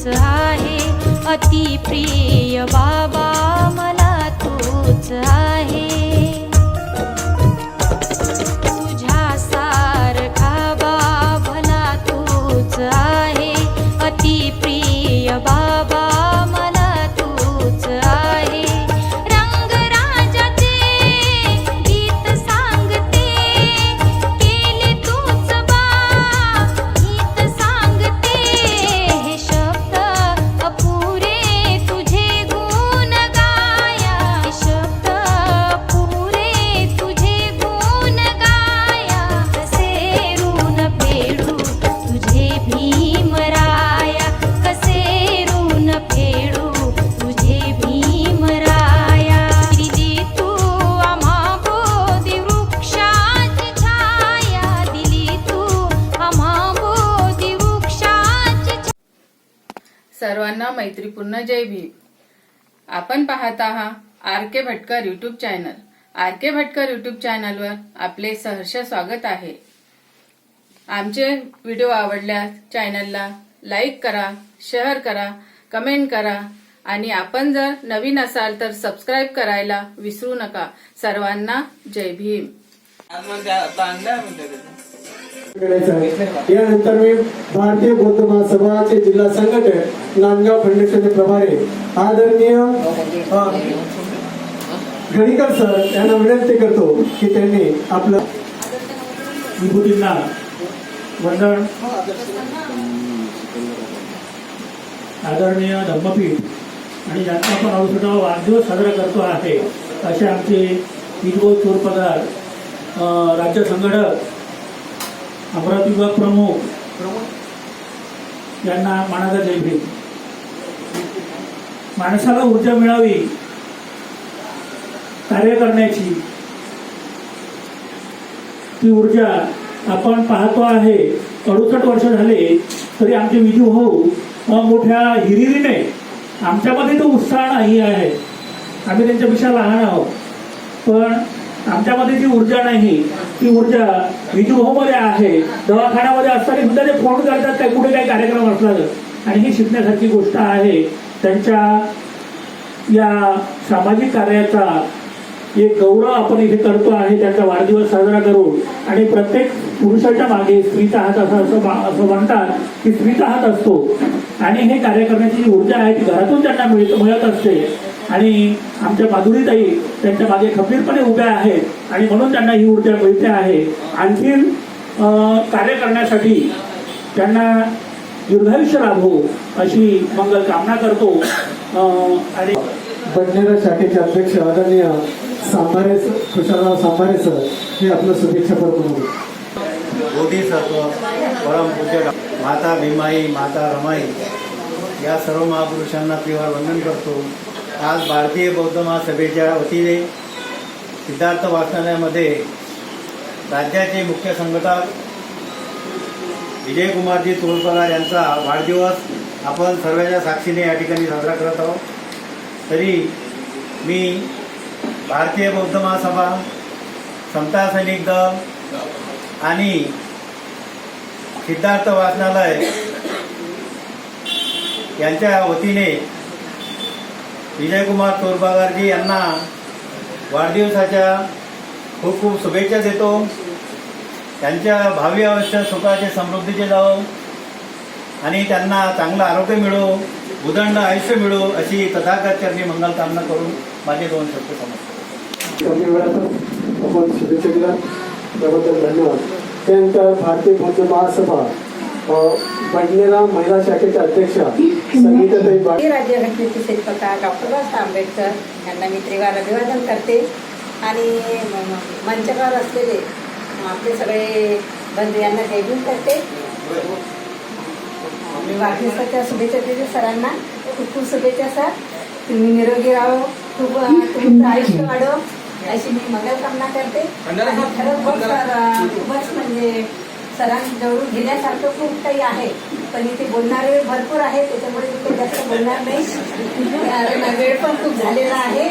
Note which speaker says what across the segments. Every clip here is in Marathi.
Speaker 1: तूच आहे. अति प्रिय बाबा मला तूच आहे.
Speaker 2: मैत्रीपूर्ण जय भीम. आपण पाहत आहात R K Bhatkar YouTube channel R K Bhatkar YouTube चॅनलवर आपले सहर्ष स्वागत आहे. आमचे व्हिडिओ आवडल्यास चॅनलला लाईक करा शेअर करा कमेंट करा आणि आपण जर नवीन असाल तर सबस्क्राईब करायला विसरू नका. सर्वांना जय भीम.
Speaker 3: करायचं आहे. यानंतर मी भारतीय बौद्ध महासभाचे जिल्हा संघटक नांदगाव फाउंडेशनचे प्रभारी आदरणीय अ, गणिकर सर यांना विनंती करतो की त्यांनी आपलं
Speaker 4: विभूतींना वंदन आदरणीय धर्मपीठ आणि ज्यांचा आपण औषधा वाढदिवस साजरा करतो आहे असे आमचे विधो चोरपगार अ, राज्य संघटक अमरावती विभाग प्रमुख. यांना मानाचा जय भीम. माणसाला ऊर्जा मिळावी कार्य करण्याची. ती ऊर्जा आपण पाहतो आहे अडुसष्ट वर्ष झाले तरी आमचे विजू भाऊ मोठ्या हिरिरीने आमच्यामध्ये तो उत्साह नाही आहे. आम्ही त्यांच्यापेक्षा लहान आहोत. पण आमच्यामध्ये जी ऊर्जा नाही ती ऊर्जा विजू आहे. दवाखान्यामध्ये असताना सुद्धा ते फोन करतात काय कुठे काही कार्यक्रम असला आणि ही शिकण्यासारखी गोष्ट आहे. त्यांच्या या सामाजिक कार्याचा एक गौरव आपण इथे करतो आहे त्याचा वाढदिवस साजरा करून आणि प्रत्येक पुरुषाच्या मागे स्त्रीचा हात असा असं असं म्हणतात की स्त्रीचा हात असतो. आणि हे कार्य करण्याची जी ऊर्जा आहे ती घरातून त्यांना मिळत मिळत असते. आणि आमच्या माधुरीताई त्यांच्या मागे खंबीरपणे उभ्या आहेत आणि म्हणून त्यांना ही ऊर्जा मिळते आहे. आणखीन अं, कार्य करण्यासाठी त्यांना दीर्घायुष्य लाभो अशी मंगल कामना करतो. आणि
Speaker 3: बडनेरा शाखेचे अध्यक्ष आदरणीय सांभारे सर खुशालराव सांभारे सर हे आपलं शुभेच्छा प्रमुख
Speaker 5: बोधिसत्व परमपूज्य डॉ- माता भीमाई माता रमाई या सर्व महापुरुषांना प्रिय वंदन करतो. आज भारतीय बौद्ध महासभेच्या वतीने सिद्धार्थ वाचनालयामध्ये राज्याचे मुख्य संघटक विजयकुमारजी तोरपगार यांचा वाढदिवस आपण सर्वांच्या साक्षीने या ठिकाणी साजरा करत आहोत. तरी मी भारतीय बौद्ध महासभा समता सैनिक दल आणि सिद्धार्थ वाचनालय यांच्या वतीने विजयकुमार चोरबागारजी यांना वाढदिवसाच्या खूप खूप शुभेच्छा देतो. त्यांच्या भावी आयुष्य सुखाचे समृद्धीचे जावो आणि त्यांना चांगलं आरोग्य मिळो उदंड आयुष्य मिळो अशी तथागत चरणी मंगल कामना करून माझे दोन शब्द समजतो
Speaker 3: कमी वेळात आपण शुभेच्छा दिल्या. त्याबद्दल धन्यवाद. त्यानंतर भारतीय बौद्ध महासभा बडनेरा महिला शाखेच्या अध्यक्षा संगीताताई
Speaker 6: राज्यघटनेचे शिल्पकार डॉक्टर बाबासाहेब आंबेडकर यांना मी त्रिवार अभिवादन करते. आणि म- म- मंचकावर असलेले आपले सगळे बंधू यांना जयभीम करते. मी वाढदिवसाच्या शुभेच्छा देते सरांना. खूप खूप शुभेच्छा सर. तुम्ही निरोगी राहो. खूप तुमचं आयुष्य वाढो. अशी मी मंगलकामना करते. आणि खरंच खूपच म्हणजे सरांजवळून घेण्यासारखं खूप काही आहे. पण इथे बोलणारे भरपूर आहेत त्याच्यामुळे इथे जास्त बोलणार नाही. वेळ पण खूप झालेला आहे.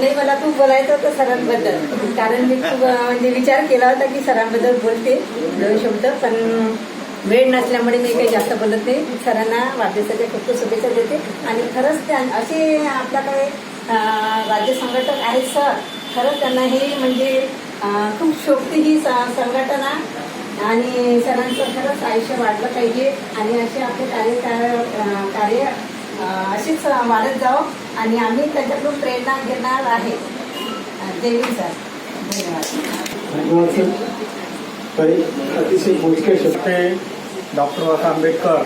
Speaker 6: नाही मला खूप बोलायचं होतं सरांबद्दल. कारण मी खूप म्हणजे विचार केला होता की सरांबद्दल बोलते दोन शब्द पण वेळ नसल्यामुळे मी काही जास्त बोलत नाही. सरांना वाढदिवसाच्या खूप शुभेच्छा देते. आणि खरंच त्या असे आपल्याकडे राज्य संघटक आहेत सर. खरंच त्यांना हे म्हणजे खूप शोभते ही स- संघटना. आणि सरांचं खरंच आयुष्य वाढलं पाहिजे आणि असे आपले कार्य कार्य- कार्य अशीच वाढत जावं आणि आम्ही त्याच्याकडून प्रेरणा घेणार आहे. देवी सर. धन्यवाद.
Speaker 3: धन्यवाद अतिशय मोजके
Speaker 5: शकते डॉक्टर बाबासाहेब आंबेडकर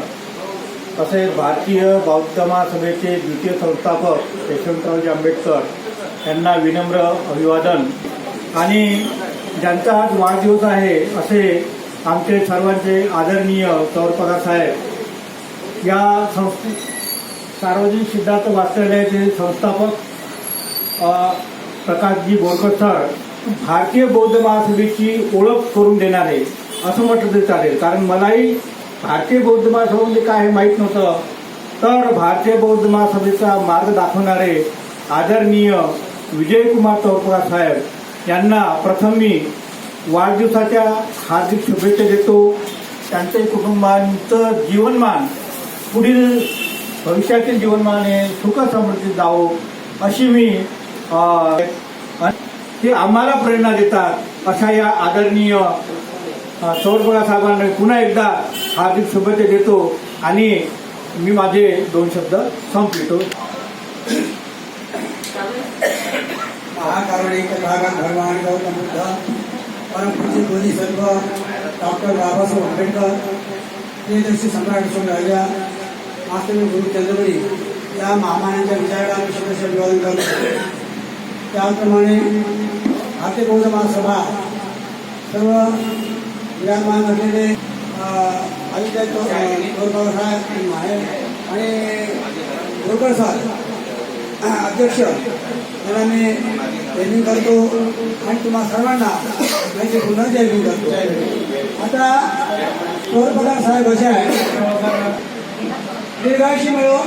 Speaker 5: तसेच भारतीय बौद्ध महासभेचे द्वितीय संस्थापक यशवंतरावजी आंबेडकर यांना विनम्र अभिवादन. आणि ज्यांचा आज वाढदिवस आहे असे आमचे सर्वांचे आदरणीय चौरपगार साहेब या संस्थे सार्वजनिक सिद्धार्थ वाचनालयाचे संस्थापक प्रकाशजी बोरकर सर भारतीय बौद्ध महासभेची ओळख करून देणारे असं म्हटलं तरी चालेल. कारण मलाही भारतीय बौद्ध महासभा म्हणजे काय हे माहीत नव्हतं. तर भारतीय बौद्ध महासभेचा मार्ग दाखवणारे आदरणीय विजयकुमार चौपरा साहेब यांना प्रथम मी वाढदिवसाच्या हार्दिक शुभेच्छा देतो. त्यांचे कुटुंबांचं जीवनमान पुढील भविष्यातील जीवनमान हे सुख समृद्धीत जावो अशी मी ते आम्हाला प्रेरणा देतात अशा या आदरणीय चौरबळा साहेबांना पुन्हा एकदा हार्दिक शुभेच्छा देतो आणि मी माझे दोन शब्द संपवितो.
Speaker 7: महाकारुणिक तथागत भगवान गौतम बुद्ध. परमपूज्य दोन्ही सर्व डॉक्टर बाबासाहेब आंबेडकर प्रियदर्शी सम्राट अशोक राजा वास्तविक गुरु चंद्रमणी या महामान्यांच्या विचाराला आम्ही शुभेच्छा अभिवादन करतो. त्याचप्रमाणे भारतीय बौद्ध महासभा सर्व विराजमान असलेले अयोध्या साहेब आहे आणि गोरकर साहेब अध्यक्ष त्याला मी ट्रेनिंग करतो आणि तुम्हा सर्वांना माझी पुन्हा जयभीम करतो. आता चोरपगार साहेब असे आहे दीर्घायुषी मिळो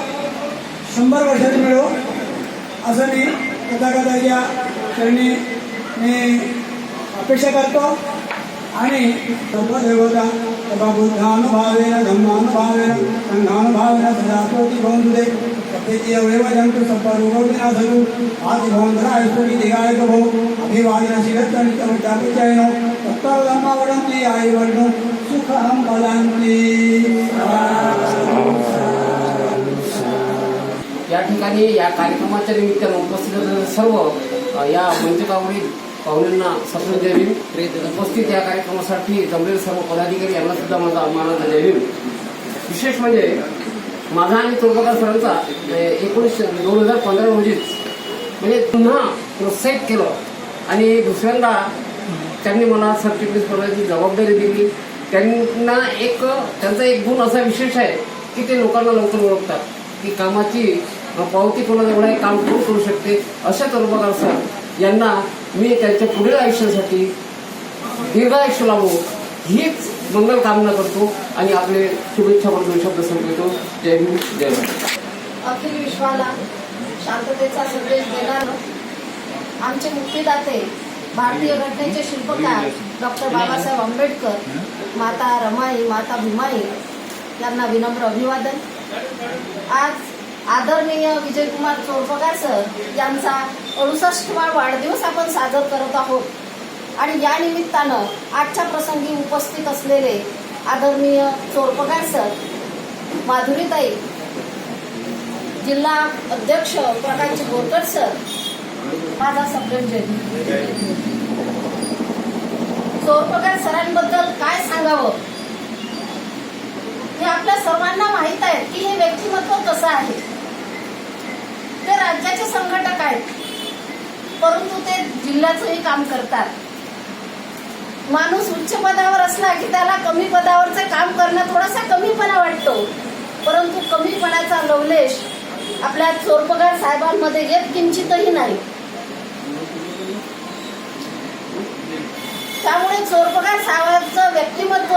Speaker 7: शंभर वर्षाची मिळो असं मी कथाकथाच्या चरणी मी अपेक्षा करतो. आणि सर्वदेवता तथा बुद्धानुभावेन धम्मानुभावेन संघानुभावेन सदास्वती भवन्तु दे प्रत्येकी एवढेव जंतु सप्परोगविनाशनु आदि भवन्तराय स्तुति दिगाय भो अभिवादन शिरत्तनित्यमुद्धापिचयनो तत्तर्धम्मावडन्ति आयुर्वर्णो सुखं वदन्ति
Speaker 8: या ठिकाणी या कार्यक्रमाच्या निमित्तानं उपस्थित सर्व या मंचकावरील पाहुण्यांना सप्न जयभीम उपस्थित या कार्यक्रमासाठी जमलेले सर्व पदाधिकारी यांना सुद्धा माझा मानाचा जयभीम विशेष म्हणजे माझा आणि तोरबकार सरांचा एकोणीसशे एकोणीस दोन हजार पंधरा रोजीच म्हणजे पुन्हा प्रोत्साहित केलं. आणि दुसऱ्यांदा त्यांनी मला सरचिटणीस पदाची जबाबदारी दिली. त्यांना एक त्यांचा एक गुण असा विशेष आहे की ते लोकांना लवकर ओळखतात. की कामाची पावती कोणाजवळ आहे काम कोण करू शकते? अशा चोरपकार सर यांना मी त्यांच्या पुढील आयुष्यासाठी दीर्घायुष्य लावू हीच मंगल कामना करतो आणि आपले शुभेच्छा म्हणून शब्द संपवतो. जय हिंद जय भारत
Speaker 9: अखिल विश्वाला शांततेचा संदेश देणार आमचे मुक्तीदाते भारतीय घटनेचे शिल्पकार डॉक्टर बाबासाहेब आंबेडकर माता रमाई माता भीमाई यांना विनम्र अभिवादन. आज आदरणीय विजयकुमार चोरपगार सर यांचा अडुसष्टवा वाढदिवस आपण साजर करत आहोत. आणि या निमित्तानं आजच्या प्रसंगी उपस्थित असलेले आदरणीय चोरपगार सर माधुरीताई जिल्हा अध्यक्ष प्रकाश बोरकर सर माझा सप्रेम जयंती चोरपगार सरांबद्दल काय सांगावं? हे आपल्या सर्वांना माहीत आहे की हे व्यक्तिमत्व कसं आहे? ते राज्याचे संघटक आहेत परंतु ते जिल्ह्याचंही काम करतात. माणूस उच्च पदावर असला की त्याला कमी पदावरचं काम करणं थोडासा कमीपणा वाटतो. परंतु कमीपणाचा लवलेश आपल्या चोरपगार साहेबांमध्ये येत किंचितही नाही. त्यामुळे चोरपगार साहेबांचं व्यक्तिमत्व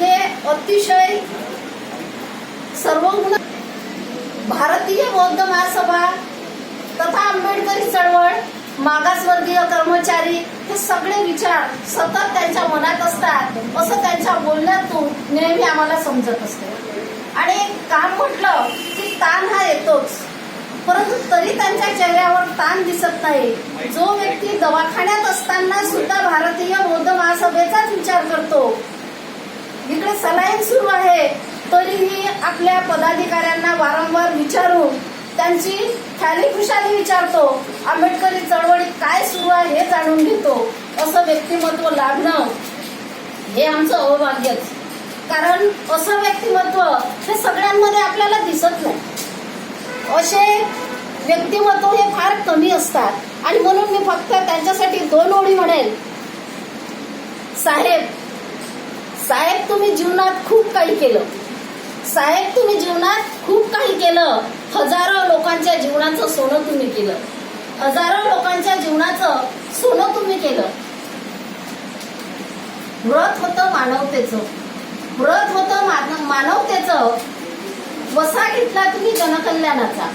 Speaker 9: हे अतिशय सर्वगुण भारतीय बौद्ध महासभा तथा आंबेडकरी चळवळ मागासवर्गीय कर्मचारी हे सगळे विचार सतत त्यांच्या मनात असतात. असं त्यांच्या बोलण्यातून नेहमी आम्हाला समजत असते. आणि काम म्हटलं की ताण हा येतोच. परंतु तरी त्यांच्या चेहऱ्यावर ताण दिसत नाही. जो व्यक्ती दवाखान्यात असताना सुद्धा भारतीय बौद्ध महासभेचाच विचार करतो इकडे सलाईन सुरू आहे तरीही आपल्या पदाधिकाऱ्यांना वारंवार विचारून त्यांची खाली खुशाली विचारतो आंबेडकरी चळवळीत काय सुरू आहे हे जाणून घेतो. असं व्यक्तिमत्व लाभणं हे आमचं अवभाग्यच कारण असं व्यक्तिमत्व हे सगळ्यांमध्ये आपल्याला दिसत नाही. असे व्यक्तिमत्व हे फार कमी असतात. आणि म्हणून मी फक्त त्यांच्यासाठी दोन ओळी म्हणेल साहेब साहेब तुम्ही जीवनात खूप काही केलं. साहेब तुम्ही जीवनात खूप काही केलं. हजारो लोकांच्या जीवनाचं सोनं तुम्ही केलं. हजारो लोकांच्या जीवनाचं सोनं तुम्ही केलं. व्रत होतं मानवतेचं. व्रत होतं मान- मानवतेचं. वसा घेतला तुम्ही जनकल्याणाचा.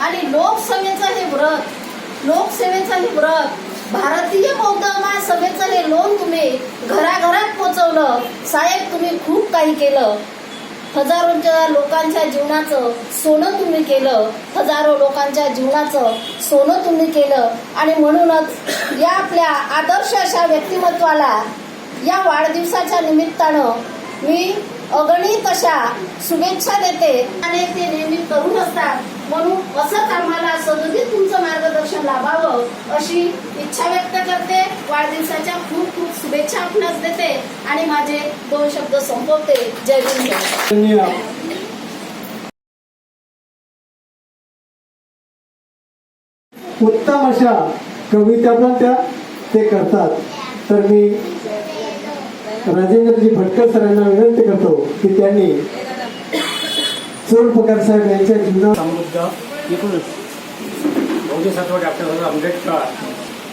Speaker 9: आणि लोकसभेचं हे व्रत लोकसेवेचं हे व्रत भारतीय बौद्ध महासभेचं हे लोन तुम्ही घराघरात पोहोचवलं साहेब तुम्ही खूप काही केलं. हजारोच्या लोकांच्या जीवनाचं सोनं तुम्ही केलं हजारो लोकांच्या जीवनाचं सोनं तुम्ही केलं. आणि म्हणूनच या आपल्या आदर्श अशा व्यक्तिमत्वाला या वाढदिवसाच्या निमित्तानं मी अगणित अशा शुभेच्छा देते. आणि ते नेहमी करून असतात. म्हणून असंच आम्हाला सदोदित तुमचं मार्गदर्शन लाभावं अशी इच्छा व्यक्त करते. वाढदिवसाच्या खूप खूप शुभेच्छा आपणास देते आणि माझे दोन शब्द संपवते. जय
Speaker 3: धन्यवाद. उत्तम अशा कविता पण त्या ते करतात. तर मी राजेंद्रजी भटकर सरांना विनंती करतो की त्यांनी चोर पगार साहेब यांच्या जीवनात
Speaker 10: समृद्ध एकूण बोधिसत्व डॉक्टर आंबेडकर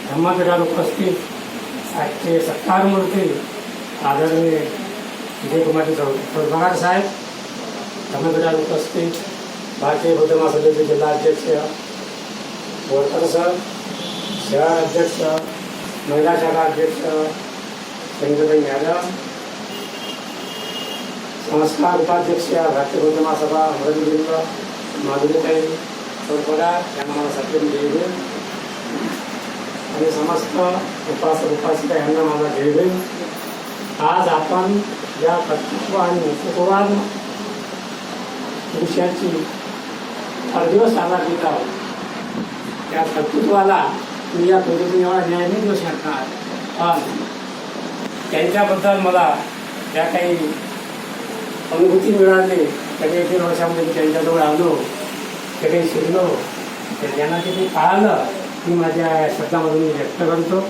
Speaker 10: धर्मापीठात उपस्थित आजचे सत्तार मूर्ती आदरणीय विजयकुमार चौधरी साहेब धर्मपीठात उपस्थित भारतीय बौद्ध महासभेचे जिल्हाध्यक्ष बोरकर सर शहर अध्यक्ष महिला शाखा अध्यक्ष संगीताई यादव संस्कार उपाध्यक्ष भारतीय बौद्ध महासभा अमरावती माधुरीताई चौपडार यांना मला सत्यम म्हणजे जय आणि समस्त उपासक उपासिका यांना माझा जय भीम आज आपण या कर्तृत्व आणि नेतृत्ववाद विषयाची वाढदिवस साजरा करीत आहोत. त्या कर्तृत्वाला मी या पद्धतीने एवढा न्याय नाही देऊ शकणार पण त्यांच्याबद्दल मला ज्या काही अनुभूती मिळाली त्याच्या काही वर्षामध्ये त्यांच्याजवळ आलो. ते काही शिकलो ते ज्यांना ते कळालं मी माझ्या शब्दामधून मी व्यक्त करतो.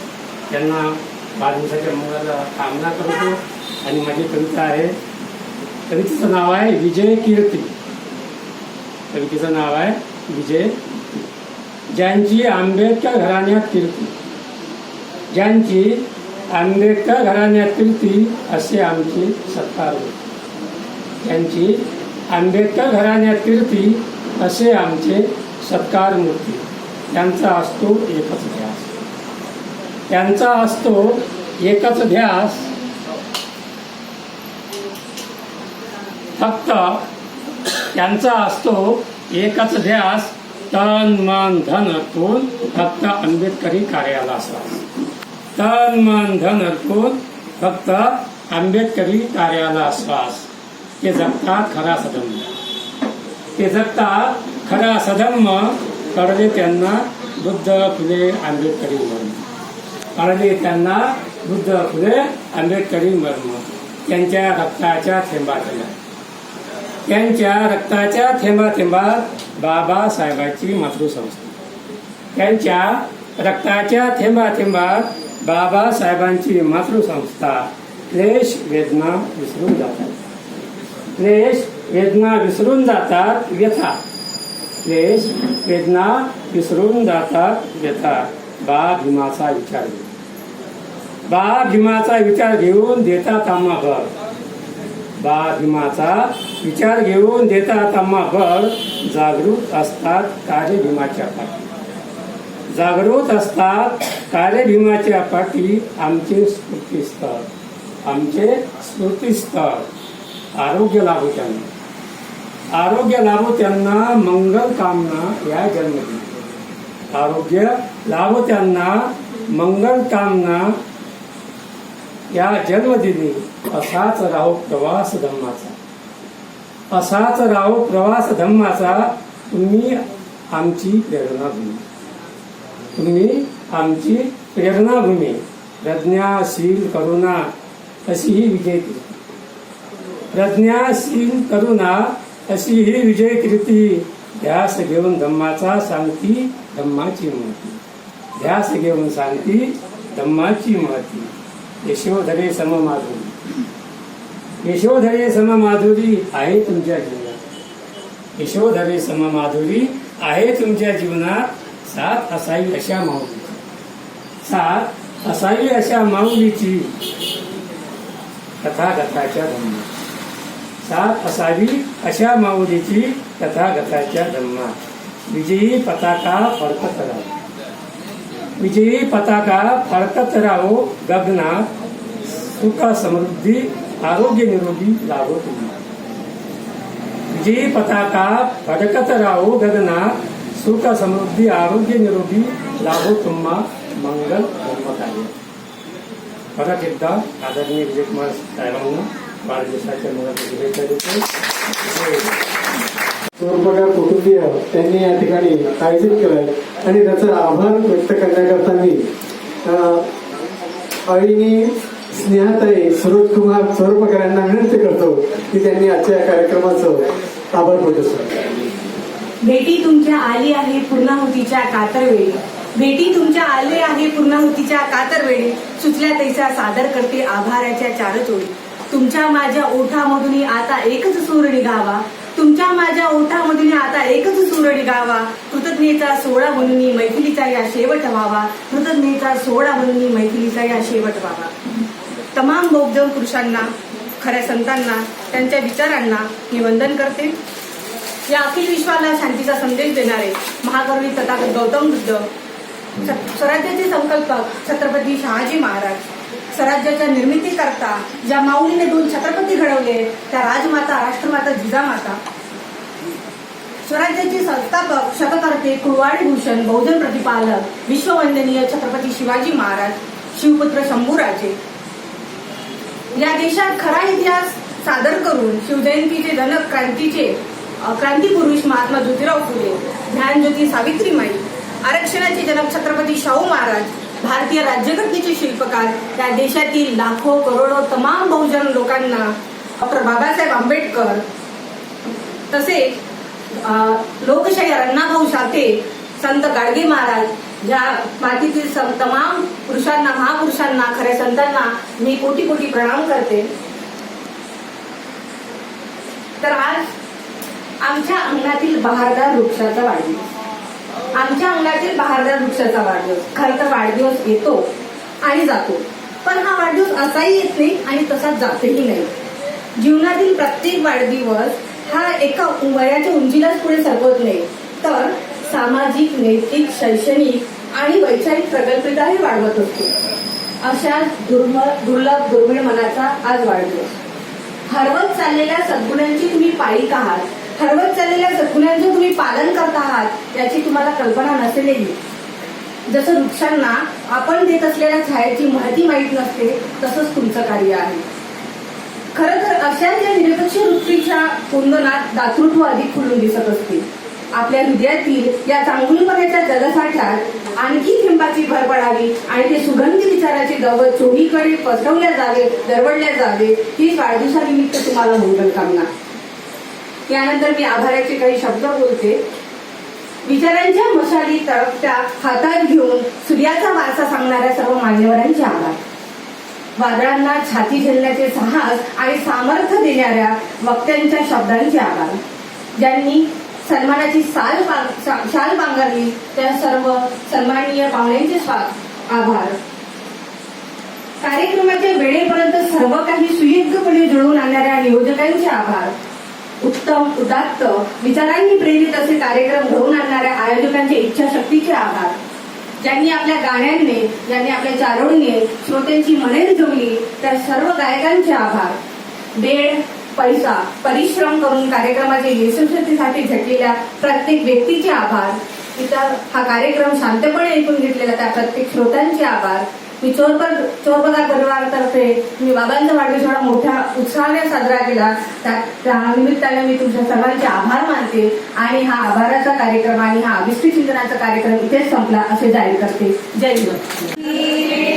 Speaker 10: त्यांना वाढदिवसाच्या मुलाला कामना करतो. आणि माझी कविता आहे कवितेचं नाव आहे विजय कीर्ती. कवितेचं नाव आहे विजय ज्यांची आंबेडकर घराण्यात कीर्ती. ज्यांची आंबेडकर घराण्यात कीर्ती असे आमची सत्ता होती त्यांची आंबेडकर घराण्यात कीर्ती असे आमचे सत्कार मूर्ती. त्यांचा असतो एकच ध्यास. त्यांचा असतो एकच ध्यास. फक्त त्यांचा असतो एकच ध्यास तन मन धन अर्पून फक्त आंबेडकरी कार्याला श्वास तन मन धन अर्पून फक्त आंबेडकरी कार्याला श्वास ते जगता खरा सधम्म ते जगतात खरा सधम्म कळले त्यांना बुद्ध फुले आंबेडकरी मर्म कळले त्यांना बुद्ध फुले आंबेडकरी मर्म त्यांच्या रक्ताच्या थेंबातल्या। त्यांच्या रक्ताच्या थेंबा थेंबात बाबासाहेबांची मातृसंस्था त्यांच्या रक्ताच्या थेंबा थेंबात बाबासाहेबांची मातृसंस्था क्लेश वेदना विसरून जातात। क्लेश वेदना विसरून जातात व्यथा. क्लेश वेदना विसरून जातात व्यथा. बा भीमाचा विचार घेऊ बा भीमाचा विचार घेऊन देता आम्हा भर. बा भीमाचा विचार घेऊन देता आम्हा भर. जागृत असतात कार्य भीमाच्या पाठी. जागृत असतात कार्य भीमाच्या पाठी आमचे स्फूर्तीस्थळ आमचे स्मृतीस्थळ. आरोग्य लाभो त्यांना. आरोग्य लाभो त्यांना मंगल कामना या जन्मदिन. आरोग्य लाभो त्यांना मंगल कामना या जन्मदिनी. असाच राहो प्रवास धम्माचा. असाच राहो प्रवास धम्माचा. तुम्ही आमची प्रेरणाभूमी. तुम्ही आमची प्रेरणाभूमी. प्रज्ञाशील करुणा अशी ही विजय प्रज्ञाशील करुणा अशी ही विजय कीर्ती. ध्यास घेऊन धम्माचा सांगती धम्माची महती. ध्यास घेऊन सांगती धम्माची महती. यशोधरे सममाधुरी. यशोधरे सममाधुरी आहे तुमच्या जीवनात. यशोधरे सममाधुरी आहे तुमच्या जीवनात. साथ असावी अशा माऊलीची साथ असावी अशा माऊलीची तथागताच्या धम्मात. साथ असावी अशा माऊलीची तथागताच्या धम्मात विजयी पताका फडकत राहो. विजयी पताका फडकत राहो गगनात सुख समृद्धी आरोग्य निरोगी लाभो तुम्हाला विजयी पताका फडकत राहो गगनात सुख समृद्धी आरोग्य निरोगी लाभो तुम्हा मंगल धर्मकार्य. परत एकदा आदरणीय विजयकुमार साहेबांना.
Speaker 3: चोरपगार कुटुंबीय त्यांनी या ठिकाणी आयोजित केलंय आणि त्याचा आभार व्यक्त करण्याकरता मी अं, आईनी स्नेहाताई सुरज कुमार चोरपगार यांना विनंती करतो की त्यांनी आजच्या या कार्यक्रमाचं आभार प्रदर्शन
Speaker 11: भेटी तुमच्या आली आहे पूर्णाहुतीच्या कातरवेळी. भेटी तुमच्या आले आहे पूर्णाहुतीच्या कातरवेळी. सुचल्या तैसा सादर करते आभाराच्या चार चोळी तुमच्या माझ्या ओठामधून आता एकच सूर निघावा तुमच्या माझ्या ओठामधून आता एकच सूर निघावा कृतज्ञेचा सोहळा म्हणून मैथिलीचा या शेवट व्हावा. कृतज्ञेचा सोहळा म्हणून मैथिलीचा या शेवट व्हावा. तमाम बौद्ध पुरुषांना खऱ्या संतांना त्यांच्या विचारांना मी वंदन करते. या अखिल विश्वाला शांतीचा संदेश देणारे महाकवी तथागत गौतम बुद्ध स- स्वराज्याचे संकल्पक छत्रपती शहाजी महाराज. स्वराज्याच्या निर्मितीकरता ज्या माऊलीने दोन छत्रपती घडवले त्या राजमाता राष्ट्रमाता जिजामाता. स्वराज्याचे संस्थापक शतकर्ते कुळवाडी भूषण बहुजन प्रतिपालक विश्ववंदनीय छत्रपती शिवाजी महाराज शिवपुत्र शंभूराजे. या देशात खरा इतिहास सादर करून शिवजयंतीचे जनक क्रांतीचे क्रांतीपुरुष महात्मा ज्योतिराव फुले ज्ञानज्योती सावित्रीमाई आरक्षणाचे जनक छत्रपती शाहू महाराज भारतीय राज्यघटनेचे शिल्पकार त्या देशातील लाखो करोडो तमाम बहुजन लोकांना डॉक्टर बाबासाहेब आंबेडकर तसेच लोकशाही अण्णाभाऊ साठे संत गाडगे महाराज या मातीतील सं- तमाम पुरुषांना महापुरुषांना खऱ्या संतांना मी कोटी कोटी प्रणाम करते. तर आज आमच्या अंगणातील बहारदार वृक्षाचा वाढदिवस. आमच्या अंगणातील बहारदार वृक्षाचा वाढदिवस. खरं तर वाढदिवस येतो आणि जातो. पण हा वाढदिवस असाही येत नाही आणि तसाच जातही नाही. जीवनातील प्रत्येक वाढदिवस हा एका वयाच्या उंचीलाच पुढे सरकवत नाही. तर सामाजिक नैतिक शैक्षणिक आणि वैचारिक प्रगल्भताही वाढवत असतो. अशा दुर्मळ दुर्लभ दुर्मिळ मनाचा आज वाढदिवस. हरवत चाललेल्या सद्गुणांची तुम्ही पायिक आहात. ठरवत चाललेल्या सद्गुणांचं तुम्ही पालन करत आहात याची तुम्हाला कल्पना नसेलही जसं वृक्षांना आपण देत असलेल्या छायाची महती माहीत नसते तसंच तुमचं कार्य आहे. खरं तर अशा या निरपेक्ष वृत्तीच्या कुंदनात दातृत्व अधिक खुलून दिसत असते. आपल्या हृदयातील या चांगुलपणाच्या जलसाठ्यात आणखी थेंबाची भर पडावी आणि ते सुगंधी विचाराचे गवत चोहीकडे पसरवल्या जावे दरवडल्या जावे ही वाढदिवसानिमित्त तुम्हाला मंगल कामना. यानंतर मी आभाराचे काही शब्द बोलते. विचारांच्या मशाली तळपत्या हातात घेऊन सूर्याचा वारसा सांगणाऱ्या सर्व मान्यवरांचे आभार. वादळांना छाती झेलण्याचे साहस आणि सामर्थ्य देणाऱ्या वक्त्यांच्या शब्दांचे आभार. ज्यांनी सन्मानाची साल शाल पांघरली त्या सर्व सन्माननीय पाहुण्यांचे स्वा- आभार. कार्यक्रमाच्या वेळेपर्यंत सर्व काही सुयोग्यपणे जुळवून आणणाऱ्या नियोजकांचे आभार. उत्तम उदात्त विचारांनी प्रेरित असे कार्यक्रम घडवून आणणाऱ्या आयोजकांच्या इच्छाशक्तीचे आभार. ज्यांनी आपल्या गाण्यांनी ज्यांनी आपल्या चारोळीने श्रोत्यांची मने रिझवली त्या सर्व गायकांचे आभार. वेळ पैसा परिश्रम करून कार्यक्रमाच्या यशस्वीतेसाठी झटलेल्या प्रत्येक व्यक्तीचे आभार. इतर हा कार्यक्रम शांतपणे ऐकून घेतलेल्या त्या प्रत्येक श्रोत्यांचे आभार. मी चोरपर चोरपगार परिवारातर्फे मी बाबांचा वाढदिवस एवढा मोठ्या उत्साहाने साजरा केला. त्या त्या निमित्ताने मी तुमच्या सर्वांचे आभार मानते आणि हा आभाराचा कार्यक्रम आणि हा अभिष्टी चिंतनाचा कार्यक्रम इथेच संपला असे जाहीर करते. जय हिंद.